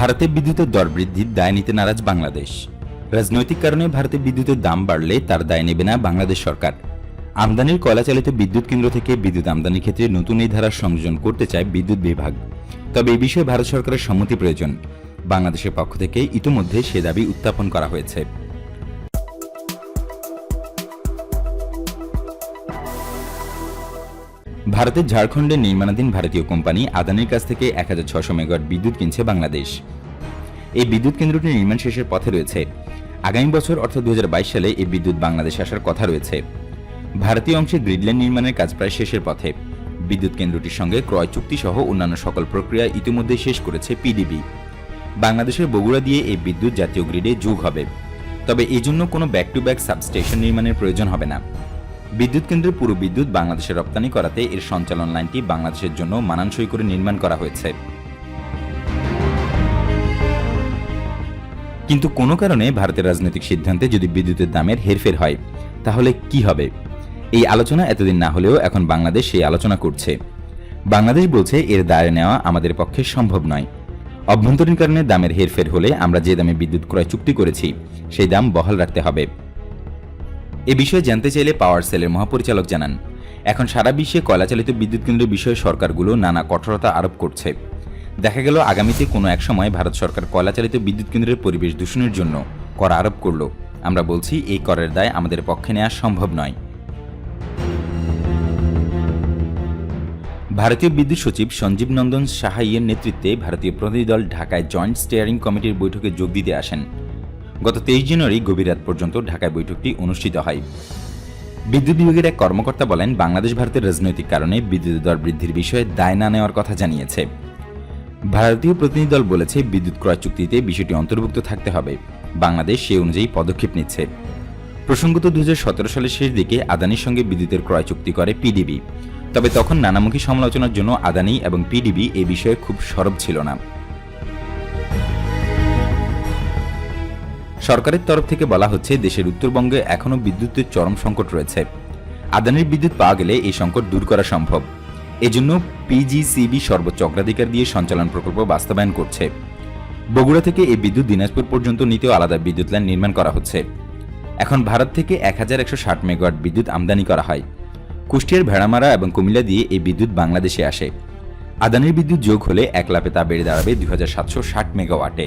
ভারতে বিদ্যুতের দর বৃদ্ধির দায় নিতে নারাজ বাংলাদেশ। রাজনৈতিক কারণে ভারতে বিদ্যুতের দাম বাড়লে তার দায় নেবে না বাংলাদেশ সরকার। আমদানির কয়লাচালিত বিদ্যুৎ কেন্দ্র থেকে বিদ্যুৎ আমদানির ক্ষেত্রে নতুন এই ধারার সংযোজন করতে চায় বিদ্যুৎ বিভাগ। তবে এই বিষয়ে ভারত সরকারের সম্মতি প্রয়োজন। বাংলাদেশের পক্ষ থেকে ইতিমধ্যে সে দাবি উত্থাপন করা হয়েছে। ভারতের ঝাড়খণ্ডে নির্মাণাধীন ভারতীয় কোম্পানি আদানির কাছ থেকে এক হাজার ছশো মেগাওয়াট বিদ্যুৎ কিনছে বাংলাদেশ। এই বিদ্যুৎ কেন্দ্রটি নির্মাণ শেষের পথে রয়েছে। আগামী বছর, অর্থাৎ দু হাজার বাইশ সালে, এই বিদ্যুৎ বাংলাদেশে আসার কথা রয়েছে। ভারতীয় অংশে গ্রিডলাইন নির্মাণের কাজ প্রায় শেষের পথে। বিদ্যুৎ কেন্দ্রটির সঙ্গে ক্রয় চুক্তি সহ অন্যান্য সকল প্রক্রিয়া ইতিমধ্যে শেষ করেছে পিডিবি। বাংলাদেশের বগুড়া দিয়ে এই বিদ্যুৎ জাতীয় গ্রিডে যোগ হবে। তবে এই জন্য কোনো ব্যাক টু ব্যাক সাবস্টেশন নির্মাণের প্রয়োজন হবে না। বিদ্যুৎ কেন্দ্রের পুরো বিদ্যুৎ বাংলাদেশে রপ্তানি করাতে এর সঞ্চালন লাইনটি বাংলাদেশের জন্য মানানসই করে নির্মাণ করা হয়েছে। কিন্তু কোনো কারণে ভারতের রাজনৈতিক সিদ্ধান্তে যদি বিদ্যুতের দামের হেরফের হয়, তাহলে কি হবে? এই আলোচনা এতদিন না হলেও এখন বাংলাদেশ সেই আলোচনা করছে। বাংলাদেশ বলছে এর দায় নেওয়া আমাদের পক্ষে সম্ভব নয়। অভ্যন্তরীণ কারণে দামের হেরফের হলে আমরা যে দামে বিদ্যুৎ ক্রয় চুক্তি করেছি, সেই দাম বহাল রাখতে হবে। এ বিষয়ে জানতে চাইলে পাওয়ার সেলের মহাপরিচালক জানান। এখন সারা বিশ্বে কয়লাচালিত বিদ্যুৎ কেন্দ্রের বিষয়ে সরকারগুলো নানা কঠোরতা আরোপ করছে। দেখা গেল আগামীতে কোনো এক সময় ভারত সরকার কয়লাচালিত বিদ্যুৎ কেন্দ্রের পরিবেশ দূষণের জন্য কর আরোপ করল। আমরা বলছি, এই করের দায় আমাদের পক্ষে নেওয়া সম্ভব নয়। ভারতীয় বিদ্যুৎ সচিব সঞ্জীব নন্দন সাহাইয়ের নেতৃত্বে ভারতীয় প্রতিনিধি দল ঢাকায় জয়েন্ট স্টিয়ারিং কমিটির বৈঠকে যোগ দিতে আসেন। গত তেইশ জানুয়ারি গভীর রাত পর্যন্ত ঢাকায় বৈঠকটি অনুষ্ঠিত হয়। বিদ্যুৎ বিভাগের এক কর্মকর্তা বলেন, বাংলাদেশ ভারতের রাজনৈতিক কারণে বিদ্যুতের দর বৃদ্ধির বিষয়ে দায় না নেওয়ার কথা জানিয়েছে। ভারতীয় প্রতিনিধি দল বলেছে, বিদ্যুৎ ক্রয় চুক্তিতে বিষয়টি অন্তর্ভুক্ত থাকতে হবে। বাংলাদেশ সে অনুযায়ী পদক্ষেপ নিচ্ছে। প্রসঙ্গত দু হাজার সতেরো সালের শেষ দিকে আদানির সঙ্গে বিদ্যুতের ক্রয় চুক্তি করে পিডিবি। তবে তখন নানামুখী সমালোচনার জন্য আদানি এবং পিডিবি এ বিষয়ে খুব সরব ছিল না। সরকারের তরফ থেকে বলা হচ্ছে, দেশের উত্তরবঙ্গে এখনও বিদ্যুতের চরম সংকট রয়েছে। আদানির বিদ্যুৎ পাওয়া গেলে এই সংকট দূর করা সম্ভব। এজন্য পিজিসিবি সর্বোচ্চ অগ্রাধিকার দিয়ে সঞ্চালন প্রকল্প বাস্তবায়ন করছে। বগুড়া থেকে এই বিদ্যুৎ দিনাজপুর পর্যন্ত নিতেও আলাদা বিদ্যুৎ লাইন নির্মাণ করা হচ্ছে। এখন ভারত থেকে এক হাজার একশো ষাট মেগাওয়াট বিদ্যুৎ আমদানি করা হয়। কুষ্টিয়ার ভেড়ামারা এবং কুমিল্লা দিয়ে এই বিদ্যুৎ বাংলাদেশে আসে। আদানির বিদ্যুৎ যোগ হলে এক লাফে তা বেড়ে দাঁড়াবে দুই হাজার সাতশো ষাট মেগাওয়াটে।